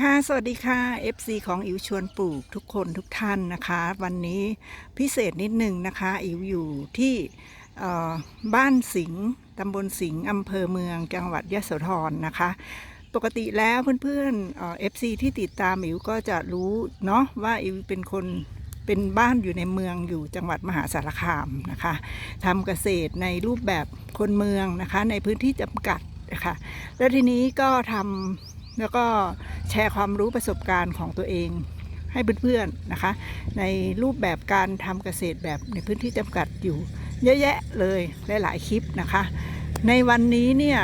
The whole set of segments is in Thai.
ค่ะสวัสดีค่ะ FC ของอิวชวนปลูกทุกคนทุกท่านนะคะ วันนี้พิเศษนิดหนึ่งนะคะ อิวอยู่ที่บ้านสิงห์ตำบลสิงห์อำเภอเมืองจังหวัดยะโสธรนะคะ ปกติแล้วเพื่อนๆเอฟซีที่ติดตามอิวก็จะรู้เนาะว่าอิวเป็นคนเป็นบ้านอยู่ในเมืองอยู่จังหวัดมหาสารคามนะคะทำเกษตรในรูปแบบคนเมืองนะคะ ในพื้นที่จำกัดนะคะแล้วทีนี้ก็ทำ แล้วก็แชร์ความรู้ประสบการณ์ของตัวเองให้เพื่อนๆนะคะ ในรูปแบบการทำเกษตรแบบในพื้นที่จำกัดอยู่ เยอะแยะเลยหลายๆคลิปนะคะ ในวันนี้เนี่ย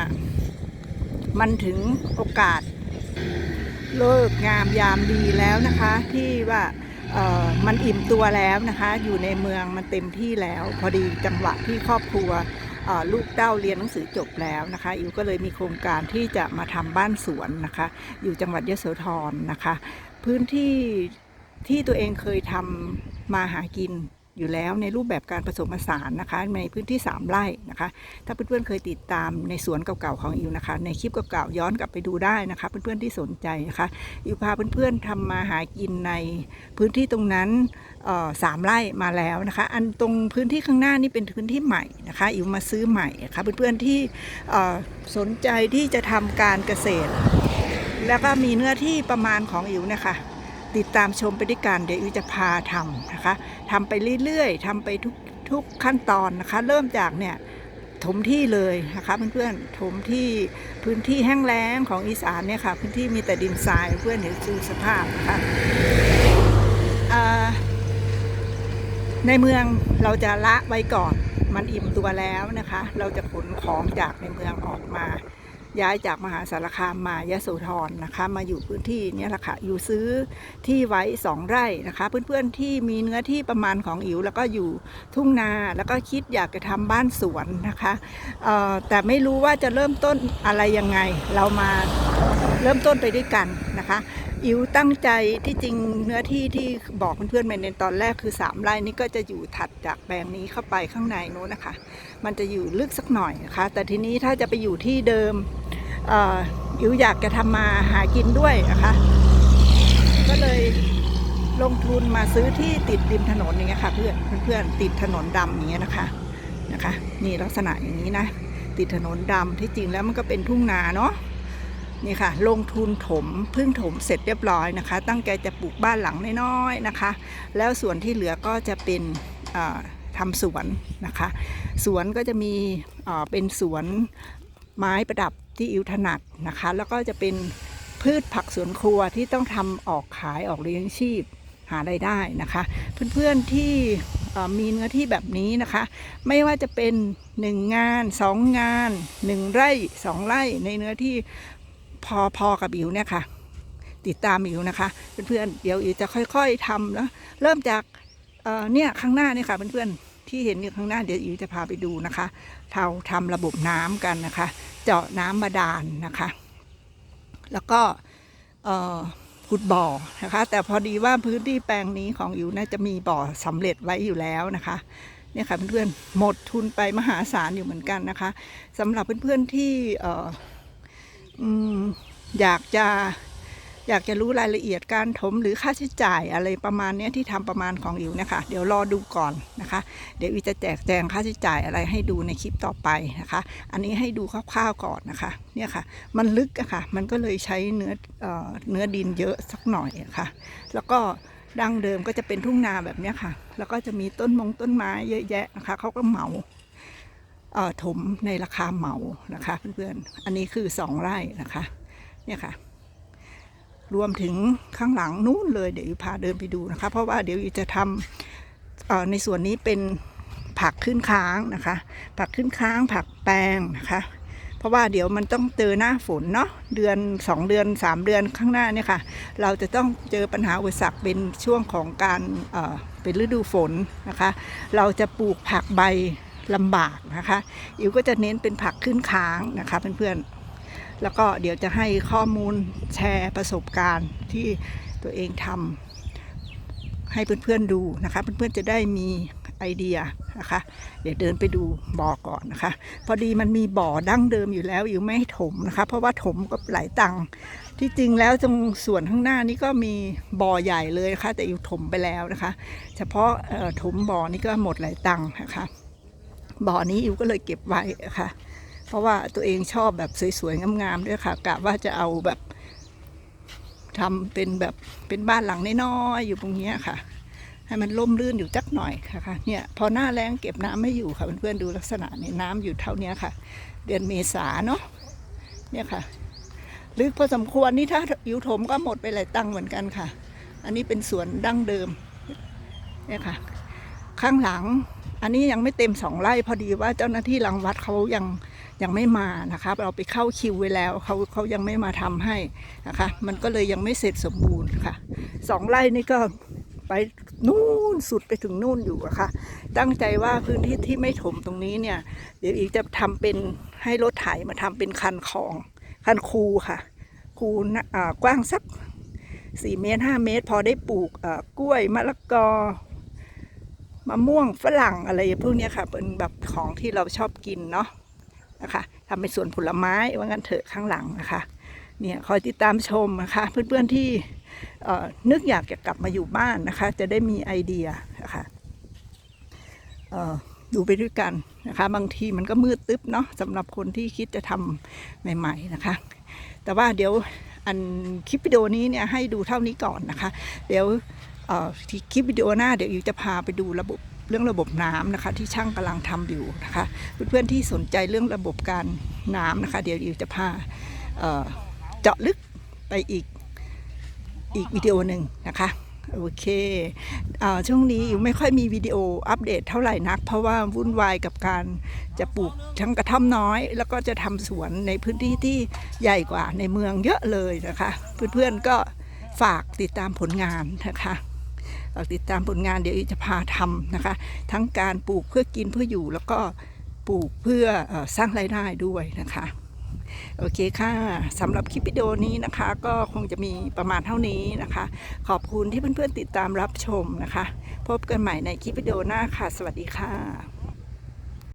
มันถึงโอกาสเลิกงามยามดีแล้วนะคะ ที่ว่ามันอิ่มตัวแล้วนะคะ อยู่ในเมืองมันเต็มที่แล้ว พอดีจังหวะที่ครอบครัว ลูกเต้าเรียนหนังสือจบแล้วนะคะอิวก็เลยมีโครงการที่จะมาทำบ้านสวนนะคะ อยู่จังหวัดยโสธรนะคะ พื้นที่ที่ตัวเองเคยทำมาหากิน อยู่แล้วในรูปแบบการผสมผสานนะคะในพื้นที่ 3 ไร่นะคะ ถ้าเพื่อนๆเคยติดตามในสวนเก่าๆของอิวนะคะ ในคลิปเก่าๆย้อนกลับไปดูได้นะคะ เพื่อนๆที่สนใจนะคะอิวพาเพื่อนๆทำมาหากินในพื้นที่ตรงนั้นสามไร่มาแล้วนะคะ อันตรงพื้นที่ข้างหน้านี่เป็นพื้นที่ใหม่นะคะอิวมาซื้อใหม่นะคะเพื่อนๆที่สนใจที่จะทำการเกษตร แล้วก็มีเนื้อที่ประมาณของอิวนะคะ ติดตามชมไปด้วยกันเดี๋ยวอิวจะพาทำนะคะทำไปเรื่อยๆทำไปทุกทุกขั้นตอนนะคะ เริ่มจากเนี่ยถมที่เลยนะคะเพื่อนๆถมที่พื้นที่แห้งแล้งของอีสานเนี่ยค่ะ พื้นที่มีแต่ดินทรายเพื่อนเห็นดูสภาพนะคะอ่าในเมืองเราจะละไว้ก่อน มันอิ่มตัวแล้วนะคะ เราจะขนของจากในเมืองออกมา ย้ายจากมหาสารคามมายะโสธรนะคะ มาอยู่พื้นที่นี่แหละค่ะอยู่ซื้อที่ไว้สองไร่นะคะ เพื่อนๆที่มีเนื้อที่ประมาณของอิ๋วแล้วก็อยู่ทุ่งนาแล้วก็คิดอยากจะทำบ้านสวนนะคะแต่ไม่รู้ว่าจะเริ่มต้นอะไรยังไง เรามาเริ่มต้นไปด้วยกันนะคะอิ๋วตั้งใจที่จริงเนื้อที่ที่บอกเพื่อนๆไปในตอนแรกคือ 3 ไร่นี่ก็จะอยู่ถัดจากแปลงนี้เข้าไปข้างในโน้นนะคะ มันจะอยู่ลึกสักหน่อยนะคะ แต่ทีนี้ถ้าจะไปอยู่ที่เดิม อิ๋วอยากจะทำมาหากินด้วยนะคะ ก็เลยลงทุนมาซื้อที่ติดริมถนนอย่างเงี้ยค่ะ เพื่อนเพื่อนติดถนนดำอย่างเงี้ยนะคะนะคะนี่ลักษณะอย่างนี้นะ ติดถนนดำที่จริงแล้วมันก็เป็นทุ่งนาเนาะนี่ค่ะ ลงทุนถมพึ่งถมเสร็จเรียบร้อยนะคะ ตั้งใจจะปลูกบ้านหลังน้อยๆนะคะ แล้วส่วนที่เหลือก็จะเป็นทำสวนนะคะ สวนก็จะมีเป็นสวน ไม้ประดับที่อิวถนัดนะคะ แล้วก็จะเป็นพืชผักสวนครัวที่ต้องทำออกขายออกเลี้ยงชีพหาไรายได้นะคะ เพื่อนๆที่มีเนื้อที่แบบนี้นะคะ ไม่ว่าจะเป็นหนึ่งงานสองงานหนึ่งไร่สองไร่ในเนื้อที่พอพอกับอิวเนี่ยค่ะ ติดตามอิวนะคะ เพื่อนๆเดี๋ยวอิวจะค่อยๆทำแล้วเริ่มจากเนี่ยข้างหน้านี่ค่ะเพื่อนๆ ที่เห็นอยู่ข้างหน้าเดี๋ยวอิวจะพาไปดูนะคะเราทำระบบน้ำกันนะคะ เจาะน้ำบาดาลนะคะ แล้วก็ขุดบ่อนะคะ แต่พอดีว่าพื้นที่แปลงนี้ของอิวน่าจะมีบ่อสำเร็จไว้อยู่แล้วนะคะเนี่ยค่ะเพื่อนๆหมดทุนไปมหาศาลอยู่เหมือนกันนะคะสำหรับเพื่อนๆที่อออยากจะ อยากจะรู้รายละเอียดการถมหรือค่าใช้จ่ายอะไรประมาณนี้ที่ทำประมาณของอิวเนะคะ เดี๋ยวรอดูก่อนนะคะ เดี๋ยวอิวจะแจกแจงค่าใช้จ่ายอะไรให้ดูในคลิปต่อไปนะคะ อันนี้ให้ดูคร่าวๆก่อนนะคะ เนี่ยค่ะ มันลึกอะค่ะ มันก็เลยใช้เนื้อเอ่อเนื้อดินเยอะสักหน่อยะค่ะ แล้วก็ดั้งเดิมก็จะเป็นทุ่งนาแบบนี้ค่ะ แล้วก็จะมีต้นมงต้นไม้เยอะแยะนะคะ เขาก็เหมาเอ่อถมในราคาเหมานะคะเพื่อนๆ อันนี้คือสองไร่นะคะ เนี่ยค่ะ รวมถึงข้างหลังนู้นเลยเดี๋ยวพาเดินไปดูนะคะ เพราะว่าเดี๋ยวจะทำในส่วนนี้เป็นผักขึ้นค้างนะคะ ผักขึ้นค้างผักแปลงนะคะ เพราะว่าเดี๋ยวมันต้องเจอหน้าฝนเนาะเดือน 2 เดือน 3 เดือนข้างหน้าเนี่ยค่ะ เราจะต้องเจอปัญหาอุปสรรคเป็นช่วงของการเเป็นฤดูฝนนะคะ เราจะปลูกผักใบลำบากนะคะอิวก็จะเน้นเป็นผักขึ้นค้างนะคะเพื่อนๆ แล้วก็เดี๋ยวจะให้ข้อมูลแชร์ประสบการณ์ที่ตัวเองทำให้เพื่อนๆดูนะคะ เพื่อนๆจะได้มีไอเดียนะคะ เดี๋ยวเดินไปดูบ่อก่อนนะคะ พอดีมันมีบ่อดั้งเดิมอยู่แล้วอยู่ไม่ถมนะคะ เพราะว่าถมก็หลายตังค์ที่จริงแล้วตรงส่วนข้างหน้านี่ก็มีบ่อใหญ่เลยนะคะแต่อยู่ถมไปแล้วนะคะ เฉพาะถมบ่อนี่ก็หมดหลายตังค์นะคะบ่อนี้อิวก็เลยเก็บไว้ค่ะ เพราะว่าตัวเองชอบแบบสวยๆงามๆด้วยค่ะกะว่าจะเอาแบบทำเป็นแบบเป็นบ้านหลังน้อยๆอยู่ตรงนี้ค่ะ ให้มันร่มรื่นอยู่จักหน่อยค่ะคะเนี่ยพอหน้าแรงเก็บน้ำไม่อยู่ค่ะเพื่อนๆดูลักษณะนี่น้ำอยู่เท่านี้ค่ะ เดือนเมษาเนาะเนี่ยค่ะลึกพอสมควรนี่ถ้าอิวถมก็หมดไปหลายตังค์เหมือนกันค่ะ อันนี้เป็นสวนดั้งเดิมเนี่ยค่ะ ข้างหลังอันนี้ยังไม่เต็มสองไร่พอดีว่าเจ้าหน้าที่รังวัดเขายัง ยังไม่มานะคะเราไปเข้าคิวไว้แล้วเขาเขายังไม่มาทำให้นะคะ มันก็เลยยังไม่เสร็จสมบูรณ์ค่ะสองไร่นี่ก็ไปนู่นสุดไปถึงนู่นอยู่อะค่ะ ตั้งใจว่าพื้นที่ที่ไม่ถมตรงนี้เนี่ย เดี๋ยวอีกจะทำเป็นให้รถไถมาทำเป็นคันคลอง คันคูค่ะ คูนะกว้างสักสี่เมตรห้าเมตร พอได้ปลูกกล้วยมะละกอมะม่วงฝรั่งอะไรพวกนี้ค่ะเป็นแบบของที่เราชอบกินเนาะ นะคะทำเป็นสวนผลไม้ว่างั้นเถอะข้างหลังนะคะเนี่ยคอยติดตามชมนะคะ เพื่อนๆที่นึกอยากจะกลับมาอยู่บ้านนะคะ จะได้มีไอเดียนะคะดูไปด้วยกันนะคะ บางทีมันก็มืดตึ๊บเนาะสำหรับคนที่คิดจะทำใหม่ ๆนะคะ แต่ว่าเดี๋ยวอันคลิปวิดีโอนี้เนี่ยให้ดูเท่านี้ก่อนนะคะ เดี๋ยวที่คลิปวิดีโอหน้าเดี๋ยวอิวจะพาไปดูระบบ เรื่องระบบน้ำนะคะ ที่ช่างกำลังทำอยู่นะคะเพื่อนๆที่สนใจเรื่องระบบการน้ำนะคะ เดี๋ยวอิวจะพาเจาะลึกไปอีกอีกวิดีโอหนึ่งนะคะโอเคอช่วงนี้อิวไม่ค่อยมีวิดีโออัปเดตเท่าไหร่นัก เพราะว่าวุ่นวายกับการจะปลูกทั้งกระท่อมน้อย แล้วก็จะทำสวนในพื้นที่ที่ใหญ่กว่าในเมืองเยอะเลยนะคะ เพื่อนๆก็ฝากติดตามผลงานนะคะากติดตามผลงานเดี๋ยวอีจะพาทำนะคะ ทั้งการปลูกเพื่อกินเพื่ออยู่แล้วก็ปลูกเพื่อเออสร้างรายได้ด้วยนะคะ โอเคค่ะสำหรับคลิปวิดีโอนี้นะคะ ก็คงจะมีประมาณเท่านี้นะคะ ขอบคุณที่เพื่อนๆติดตามรับชมนะคะ พบกันใหม่ในคลิปวิดีโอหน้าค่ะ สวัสดีค่ะ